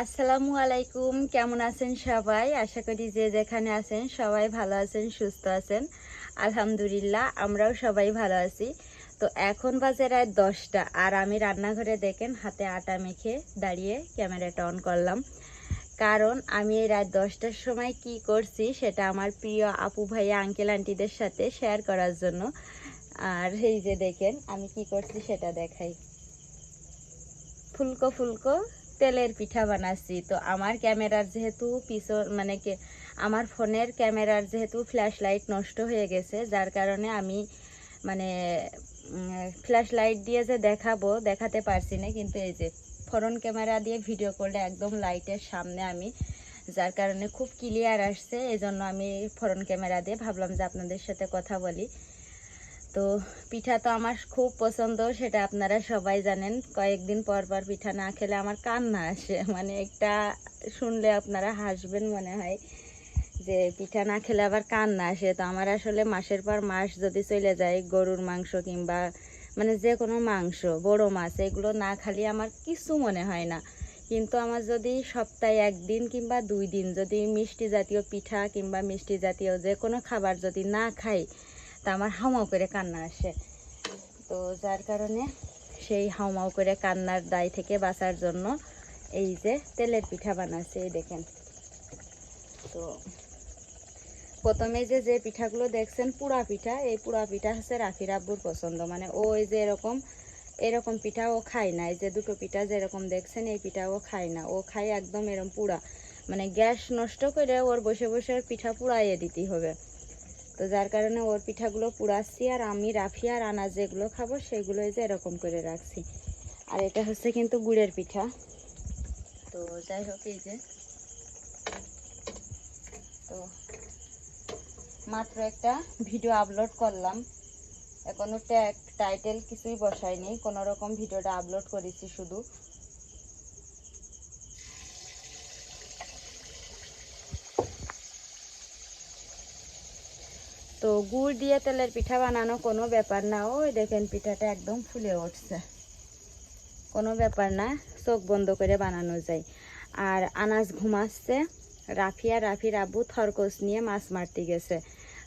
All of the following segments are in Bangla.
আসসালামু আলাইকুম, কেমন আছেন সবাই? আশা করি যে যেখানে আছেন সবাই ভালো আছেন, সুস্থ আছেন। আলহামদুলিল্লাহ, আমরাও সবাই ভালো আছি। তো এখন বাজে রায় দশটা, আর আমি রান্নাঘরে দেখেন হাতে আটা মেখে দাঁড়িয়ে ক্যামেরাটা অন করলাম। কারণ আমি এই রাত দশটার সময় কি করছি সেটা আমার প্রিয় আপু ভাইয়া আঙ্কেল আন্টিদের সাথে শেয়ার করার জন্য। আর এই যে দেখেন, আমি কি করছি সেটা দেখাই। ফুলকো ফুলকো তেলের পিঠা বানাচ্ছি। তো আমার ক্যামেরার যেহেতু পিছন মানে আমার ফোনের ক্যামেরার যেহেতু ফ্ল্যাশ লাইট নষ্ট হয়ে গেছে, যার কারণে আমি মানে ফ্ল্যাশ লাইট দিয়ে যে দেখাবো, দেখাতে পারছি না। কিন্তু এই যে ফোন ক্যামেরা দিয়ে ভিডিও করলে একদম লাইটের সামনে আমি, যার কারণে খুব ক্লিয়ার আসছে। এই জন্য আমি ফোন ক্যামেরা দিয়ে ভাবলাম যে আপনাদের সাথে কথা বলি। তো পিঠা তো আমার খুব পছন্দ, সেটা আপনারা সবাই জানেন। কয়েকদিন পর পর পিঠা না খেলে আমার কান্না আসে। মানে একটা শুনলে আপনারা হাসবেন মনে হয় যে পিঠা না খেলে আবার কান্না আসে। তো আমার আসলে মাসের পর মাস যদি চলে যায় গরুর মাংস কিংবা মানে যে কোনো মাংস, বড় মাছ, এগুলো না খালি আমার কিছু মনে হয় না। কিন্তু আমার যদি সপ্তাহে একদিন কিংবা দুই দিন যদি মিষ্টি জাতীয় পিঠা কিংবা মিষ্টি জাতীয় যে কোনো খাবার যদি না খাই তা আমার হাউমাউ করে কান্না আসে। তো যার কারণে সেই হাউমাউ করে কান্নার দায় থেকে বাঁচার জন্য এই যে তেলের পিঠা বানাচ্ছে এই দেখেন। তো প্রথমে যে যে পিঠাগুলো দেখছেন, পুরা পিঠা, এই পুরা পিঠা হচ্ছে রাফির আব্বুর পছন্দ। মানে ও এই যে এরকম এরকম পিঠা ও খায় না। এই যে দুটো পিঠা যেরকম দেখছেন, এই পিঠা ও খায় না। ও খায় একদম এরকম পুরা। মানে গ্যাস নষ্ট করে ওর বসে বসে পিঠা পুড়াইয়ে দিতে হবে। তো যার কারণে ওর পিঠাগুলো পুড়াচ্ছি আর আমি রাফি আর আনাজ যেগুলো খাব সেগুলো যে এরকম করে রাখছি। আর এটা হচ্ছে কিন্তু গুড়ের পিঠা। তো যাই হোক, এই যে। তো মাত্র একটা ভিডিও আপলোড করলাম। এখনও ট্যাগ, টাইটেল কিছুই বসাইনি কোনো রকম ভিডিওটা আপলোড করেছি শুধু। তো গুড় দিয়ে তেলের পিঠা বানানো কোনো ব্যাপার না। ওই দেখেন পিঠাটা একদম ফুলে উঠছে। কোনো ব্যাপার না, চোখ বন্ধ করে বানানো যায়। আর আনাজ ঘুমাচ্ছে। রাফি আর রাফির আব্বু থরকস নিয়ে মাছ মারতে গেছে।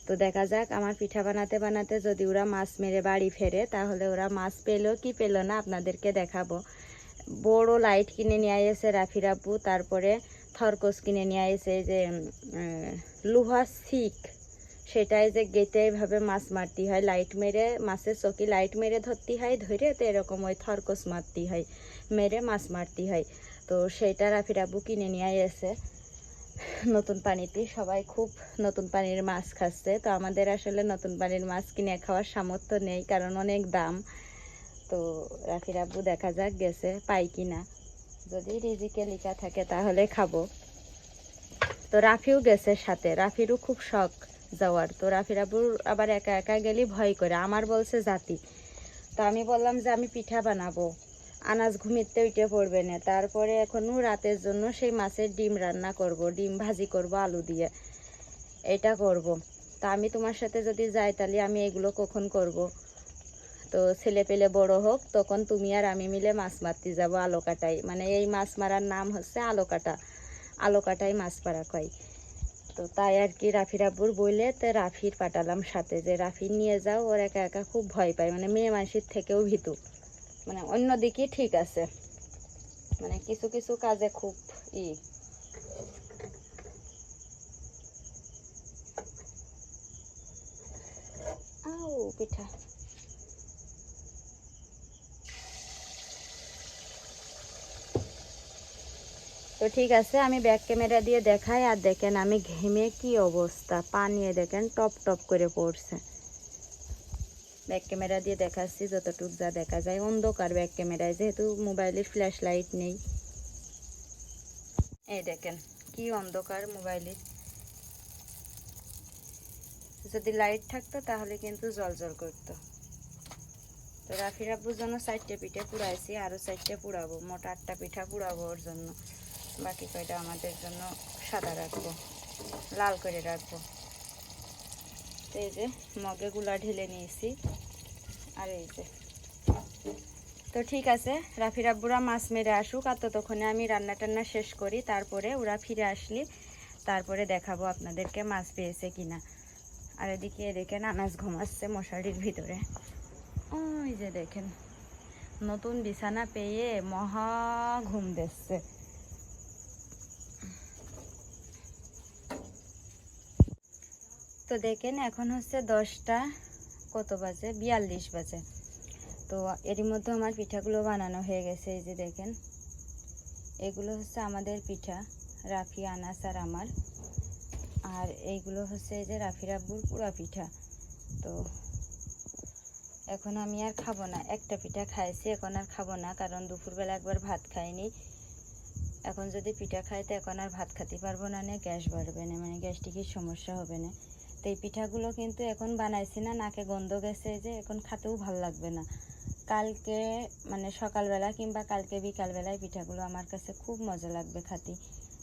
তো দেখা যাক আমার পিঠা বানাতে বানাতে যদি ওরা মাছ মেরে বাড়ি ফেরে, তাহলে ওরা মাছ পেল কি পেল না আপনাদেরকে দেখাবো। বড় লাইট কিনে নিয়ে এসে রাফির আব্বু, তারপরে থরকস কিনে নিয়ে এসে যে লোহা শিক সেটাই যে গেটে এইভাবে মাছ মারতে হয় লাইট মেরে মাছের চকি লাইট মেরে ধরতে হয়, ধরে তো এরকম ওই থরকস মারতে হয়, মেরে মাছ মারতে হয়। তো সেইটা রাফির আব্বু কিনে নিয়ে এসে নতুন পানিতে সবাই খুব নতুন পানির মাছ খাচ্ছে। তো আমাদের আসলে নতুন পানির মাছ কিনে খাওয়ার সামর্থ্য নেই, কারণ অনেক দাম। তো রাফির আব্বু দেখা যাক গেছে পাই কিনা। যদি রিজিকে লেখা থাকে তাহলে খাব। তো রাফিও গেছে সাথে, রাফিরও খুব শখ। যাওয়ার। তো রাফির আব্বুর আবার একা একা গেলে, ভয় করে। আমার বলছে জাতি। তো আমি বললাম যে, আমি পিঠা বানাবো। আনাজ ঘুমিতে উঠে পড়বে না। তারপরে এখনও রাতের জন্য সেই মাছের ডিম রান্না করব, ডিম ভাজি করব, আলু দিয়ে। এটা করব। তা আমি তোমার সাথে যদি যাই, তাহলে আমি এগুলো কখন করব? তো ছেলে পেলে বড় হোক, তখন তুমি আর আমি মিলে মাছ মারতে যাব আলো কাটাই মানে এই মাছ মারার নাম হচ্ছে আলো কাটা। আলো কাটাই মাছ মারা কয়। তো তাই আর কি রাফির আব্বুর বললে তো রাফির পাঠালাম সাথে যে রাফির নিয়ে যাও, ওর একা একা খুব ভয় পায় মানে মেয়ে মাসির থেকেও ভীতু। মানে অন্যদিকে ঠিক আছে। মানে কিছু কিছু কাজে খুব ই। পিঠা। তো ঠিক আছে, আমি ব্যাক ক্যামেরা দিয়ে দেখাই আর দেখেন আমি ঘেমে কি অবস্থা। পানিয়ে দেখেন টপ টপ করে পড়ছে। ব্যাক ক্যামেরা দিয়ে দেখাচ্ছি, যতটুক যা দেখা যায়। অন্ধকার ব্যাক ক্যামেরায় যেহেতু মোবাইলের ফ্ল্যাশ লাইট নেই। এই দেখেন কি অন্ধকার মোবাইলের যদি লাইট থাকতো তাহলে কিন্তু জল জল করতো। তো রাফির আব্বুর জন্য চারটে পিঠে পুড়াইছি আরও চারটে পুড়াবো, মোট আটটা পিঠা পুড়াবো ওর জন্য। বাকি কয়টা আমাদের জন্য সাদা রাখব, লাল করে রাখব। তো এই যে মগে গুলা ঢেলে নিয়েছি, আর এই যে। তো ঠিক আছে, রাফি রাব্বুরা মাছ মেরে আসুক, আর ততক্ষণে আমি রান্না টান্না শেষ করি, তারপরে ওরা ফিরে আসলি তারপরে দেখাবো আপনাদেরকে মাছ পেয়েছে কিনা। আর এদিকে দেখেন আনাজ ঘুমাচ্ছে মশারির ভিতরে। ওই যে দেখেন, নতুন বিছানা পেয়ে মহা ঘুম দিচ্ছে। তো দেখেন, এখন হচ্ছে দশটা কত বাজে? বিয়াল্লিশ বাজে। তো এরই মধ্যে আমার পিঠাগুলো বানানো হয়ে গেছে, এই যে দেখেন। এগুলো হচ্ছে আমাদের পিঠা, রাফি, আনাস আর আমার। আর এইগুলো হচ্ছে এই যে রাফি রাব্বুর পুরা পিঠা। তো এখন আমি আর খাব না। একটা পিঠা খাইছি, এখন আর খাব না, কারণ দুপুরবেলা একবার ভাত খাইনি। এখন যদি পিঠা খাই, তো এখন আর ভাত খেতে পারব না না গ্যাস বাড়বে না মানে গ্যাস্ট্রিকের সমস্যা হবে না। তো এই পিঠাগুলো কিন্তু এখন বানাইছি না, নাকে গন্ধ গেছে যে এখন খাতেও ভালো লাগবে না। কালকে মানে সকালবেলা কিংবা কালকে বিকালবেলায় পিঠাগুলো আমার কাছে খুব মজা লাগবে খাতি।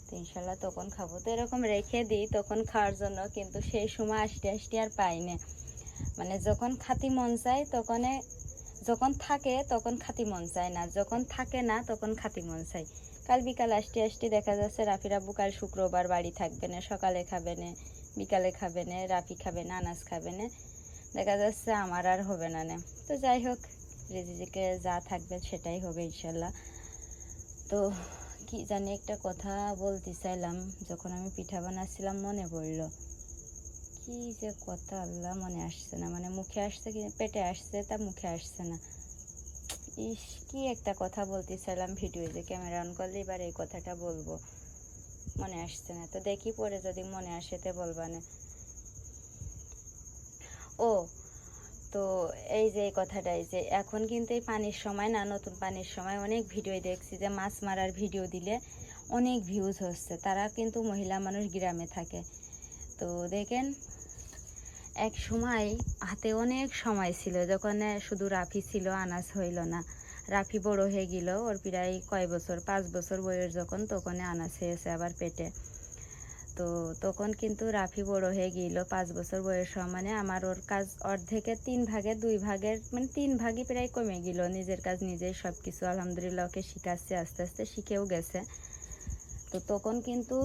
তো ইনশাল্লাহ তখন খাব। তো এরকম রেখে দিই, তখন খাওয়ার জন্য কিন্তু সেই সময় আসতে আসতে আর পাই না। মানে যখন খাতি মন চায় তখন, যখন থাকে তখন খাতি মন চায় না, যখন থাকে না তখন খাতি মন চায়। কাল বিকাল আসতে আসতে দেখা যাচ্ছে রাফির আব্বু কাল শুক্রবার বাড়ি থাকবে না, সকালে খাবে না। বিকালে খাবে না রাফি খাবে না আনাজ খাবে না দেখা যাচ্ছে আমার আর হবে না না। তো যাই হোক রেজিকে যা থাকবে সেটাই হবে ইনশাল্লাহ। তো কি জানি একটা কথা বলতে চাইলাম, যখন আমি পিঠা বানাচ্ছিলাম মনে পড়ল। কি যে কথা আল্লাহ, মনে আসছে না। মানে মুখে আসছে কি, পেটে আসছে তা মুখে আসছে না। ইস, কি একটা কথা বলতে চাইলাম ভিডিও যে ক্যামেরা অন করলে এবার এই কথাটা বলব। মনে আসছে না। তো দেখি পরে যদি মনে আসে তো বলবা না। ও, তো এই যে কথাটাই যে এখন কিন্তু এই পানির সময় না, নতুন পানির সময় অনেক ভিডিও দেখছি যে মাছ মারার ভিডিও দিলে অনেক ভিউজ হচ্ছে। তারা কিন্তু মহিলা মানুষ গ্রামে থাকে। তো দেখেন এক সময় হাতে অনেক সময় ছিল, যখন শুধু রাফি ছিল আনাজ হইল না। রাফি বড় হয়ে গেল, ওর প্রায় কয় বছর, পাঁচ বছর বয়স যখন, তখন আনাজ হয়েছে আবার পেটে। তো তখন কিন্তু রাফি বড় হয়ে গেল, পাঁচ বছর বয়স মানে আমার ওর কাজ অর্ধেকের তিন ভাগের দুই ভাগের মানে তিন ভাগই প্রায় কমে গেল। নিজের কাজ নিজেই সব কিছু আলহামদুলিল্লাহ ওকে শিখাচ্ছে, আস্তে আস্তে শিখেও গেছে। তো তখন কিন্তু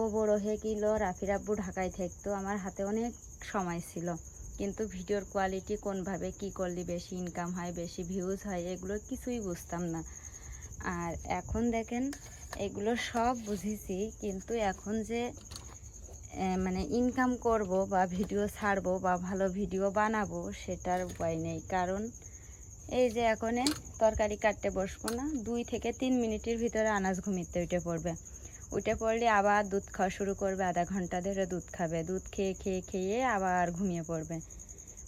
ও বড় হয়ে গেল রাফির আব্বু ঢাকায় থাকতো। আমার হাতে অনেক সময় ছিল। কিন্তু ভিডিওর কোয়ালিটি কোনভাবে কি করলে, বেশি ইনকাম হয়, বেশি ভিউজ হয়, এগুলো কিছুই বুঝতাম না। আর এখন দেখেন, এগুলো সব বুঝেছি, কিন্তু এখন যে মানে ইনকাম করব বা ভিডিও ছাড়বো বা ভালো ভিডিও বানাবো, সেটার উপায় নেই। কারণ এই যে এখন তরকারি কাটতে বসবো না, দুই থেকে তিন মিনিটের ভিতরে আনাজ ঘুমিতে উঠে পড়বে। উঠে পড়লে আবার দুধ খাওয়া শুরু করবে, আধা ঘণ্টা ধরে দুধ খাবে। দুধ খেয়ে খেয়ে খেয়ে আবার ঘুমিয়ে পড়বে।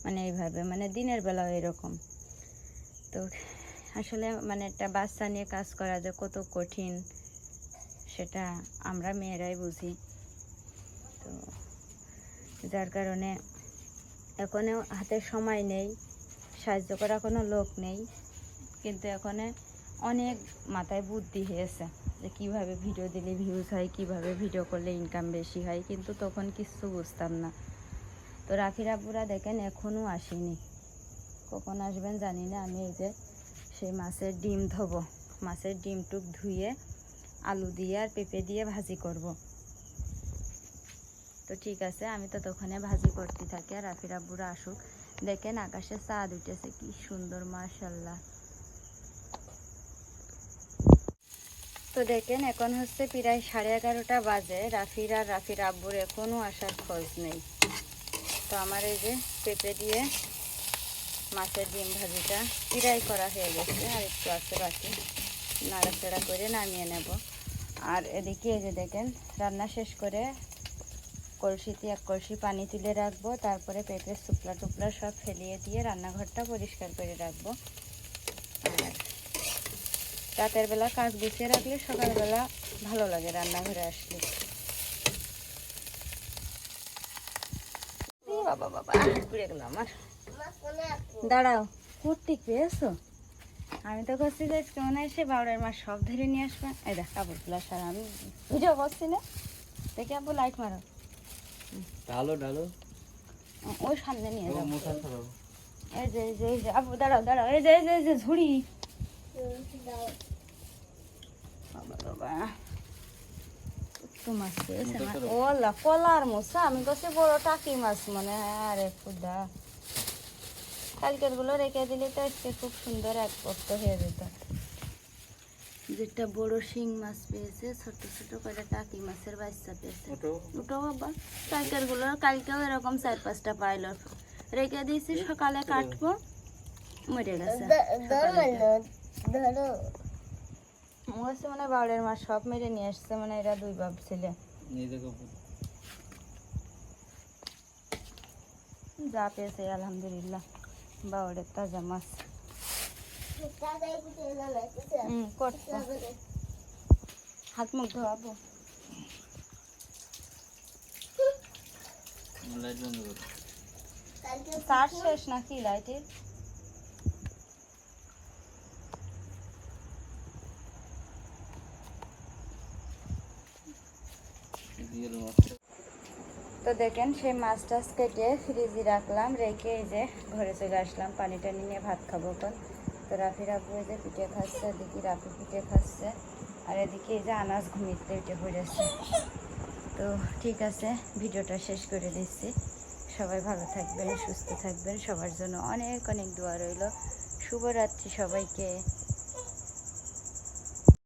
মানে এইভাবে মানে দিনের বেলাও এরকম। তো আসলে মানে একটা বাচ্চা নিয়ে কাজ করা যে কত কঠিন, সেটা আমরা মেয়েরাই বুঝি। তো যার কারণে এখনও হাতে সময় নেই, সাহায্য করা কোনো লোক নেই, কিন্তু এখন অনেক মাথায় বুদ্ধি হয়েছে। যে কীভাবে ভিডিও দিলে ভিউজ হয়, কীভাবে ভিডিও করলে ইনকাম বেশি হয়, কিন্তু তখন কিছু বুঝতাম না। তো রাফির আব্বুরা দেখেন এখনও আসেনি। কখন আসবেন জানি না, আমি এই যে সেই মাছের ডিম ধোবো। মাছের ডিম টুক ধুয়ে আলু দিয়ে আর পেঁপে দিয়ে ভাজি করব। তো ঠিক আছে, আমি তো তখনে ভাজি করতে থাকি আর রাফির আব্বুরা আসুক। দেখেন আকাশে চাঁদ উঠেছে, কি সুন্দর, মাশাল্লাহ। তো দেখেন, এখন হচ্ছে প্রায় সাড়ে এগারোটা বাজে। রাফির আর রাফির আব্বুর এখনও আসার খোঁজ নেই। তো আমার এই যে পেঁপে দিয়ে মাছের ডিম ভাজিটা প্রায় করা হয়ে গেছে, আর একটু আছে বাকি। নাড়াচাড়া করে নামিয়ে নেব। আর এদিকে এই যে দেখেন, রান্না শেষ করে কলসিতে এক কলসি পানি তুলে রাখব, তারপরে পেঁপের শুকলা টুপলা সব ফেলিয়ে দিয়ে রান্নাঘরটা পরিষ্কার করে রাখব। রাতের বেলা কাজ গুছিয়ে রাখলে সকালবেলা ভালো লাগে রান্নাঘরে আসলে। বাবা বাবা পুড়ে গেল আমার দাঁড়াও কুর্তি পেয়েছ? আমি তো করছি যে মনে হয় বাউরের মাছ সব ধরে নিয়ে আসবে। এই দেখ কাপড়গুলো সারা আমি ভিডিও করছি না। দেখে আব্বু লাইট মারো। ডালো ডালো ওই সামনে নিয়ে যাও। এই যে এই যে আব্বু দাঁড়াও দাঁড়াও এই যে এই যে ঝুড়ি। যেটা বড় শিং মাছ পেয়েছে ছোট ছোট করে টাকি মাছের বাচ্চা পেয়েছে ওটাও বাবা কালকেরগুলো কালকেও এরকম চার পাঁচটা পাইল রেখে দিয়েছি সকালে কাটবো মরে গেছে মনে হচ্ছে মানে বাউলের মাছ সব মেরে নিয়ে আসছে মানে এরা দুই বাপ ছেলে। যা পেয়েছে আলহামদুলিল্লাহ। বাউলের তাজা মাছ। হাত মুখ ধোয়াবো। তার শেষ নাকি লাইটের? তো দেখেন, সেই মাছ টাছ কেটে ফ্রিজে রাখলাম, রেখে এই যে ঘরে চলে আসলাম। পানি টানি নিয়ে ভাত খাব এখন। তো রাফি রাফু এই যে পিঠে খাচ্ছে এদিকে রাফি পিঠে খাচ্ছে। আর এদিকে এই যে আনাজ ঘুমিতে উঠে পড়েছে। তো ঠিক আছে, ভিডিওটা শেষ করে দিচ্ছি। সবাই ভালো থাকবেন, সুস্থ থাকবেন। সবার জন্য অনেক অনেক দোয়া রইল। শুভরাত্রি সবাইকে।